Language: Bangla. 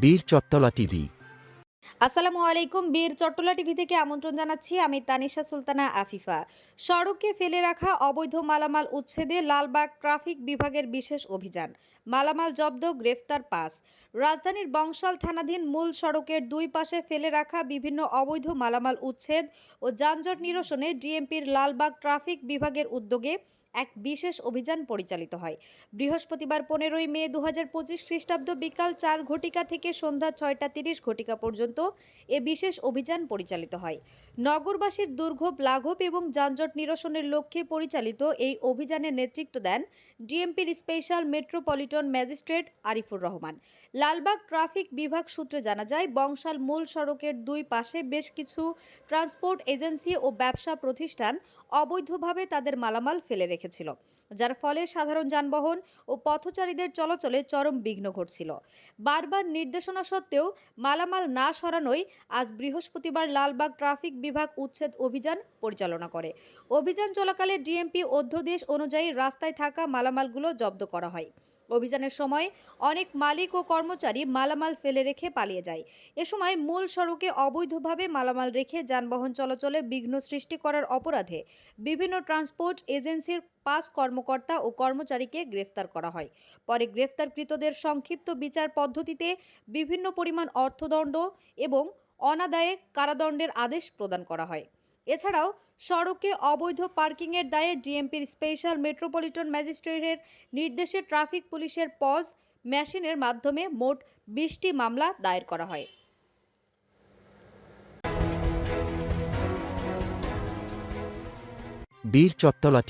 বীর চট্টলা টিভি। আসসালামু আলাইকুম, বীর চট্টলা টিভি থেকে আমন্ত্রণ জানাচ্ছি। আমি তানিশা সুলতানা আফিফা। সড়কে ফেলে রাখা অবৈধ মালামাল উচ্ছেদে লালবাগ ট্রাফিক বিভাগের বিশেষ অভিযান। মালামাল জব্দ, গ্রেফতার পাস রাজধানীর বংশাল থানাধীন মূল সড়কের দুই পাশে ফেলে রাখা বিভিন্ন অবৈধ মালামাল উচ্ছেদ ও যানজট নিরসনে ডিএমপির লালবাগ ট্রাফিক বিভাগের উদ্যোগে এক বিশেষ অভিযান পরিচালিত হয়। বৃহস্পতিবার পনেরোই মে দু পঁচিশ খ্রিস্টাব্দ বিকাল চার ঘটিকা থেকে সন্ধ্যা ছয়টা তিরিশ ঘটিকা পর্যন্ত এ বিশেষ অভিযান পরিচালিত হয়। নগরবাসীর দুর্ভোগ লাঘব এবং যানজট নিরসনের লক্ষ্যে পরিচালিত এই অভিযানের নেতৃত্ব দেন ডিএমপির special metropolitan magistrate Arifur Rahman. Lalbagh traffic বিভাগ সূত্রে জানা যায়, বংশাল মূল সড়কের দুই পাশে বেশ কিছু ট্রান্সপোর্ট এজেন্সি ও ব্যবসা প্রতিষ্ঠান অবৈধভাবে তাদের মালামাল ফেলে রেখেছিল। যার ফলে সাধারণ যানবাহন ও পথচারীদের চলাচলে চরম বিঘ্ন ঘটছিল। বারবার নির্দেশনা সত্ত্বেও মালামাল না সরানোয় আজ বৃহস্পতিবার লালবাগ ট্রাফিক বিভাগ উচ্ছেদ অভিযান পরিচালনা করে। অভিযান চলাকালে ডিএমপি অধ্যাদেশ অনুযায়ী রাস্তায় থাকা মালামালগুলো জব্দ করা হয়। অভিযানের সময় অনেক মালিক ও কর্মচারী মালামাল ফেলে রেখে পালিয়ে যায়। এ সময় মূল সড়কে অবৈধভাবে মালামাল রেখে যানবাহন চলাচলে বিঘ্ন সৃষ্টি করার অপরাধে বিভিন্ন ট্রান্সপোর্ট এজেন্সির পাঁচ কর্মকর্তা ও কর্মচারীকে গ্রেফতার করা হয়। পরে গ্রেফতারকৃতদের সংক্ষিপ্ত বিচার পদ্ধতিতে বিভিন্ন পরিমাণ অর্থদণ্ড এবং অনাদায়ে কারাদণ্ডের আদেশ প্রদান করা হয়। এছাড়াও সড়কে অবৈধ পার্কিংয়ের দায়ে ডিএমপির স্পেশাল মেট্রোপলিটন ম্যাজিস্ট্রেটের নির্দেশে ট্রাফিক পুলিশের পজ মেশিনের মাধ্যমে মোট বিশটি মামলা দায়ের করা হয়। বীর চত্তলা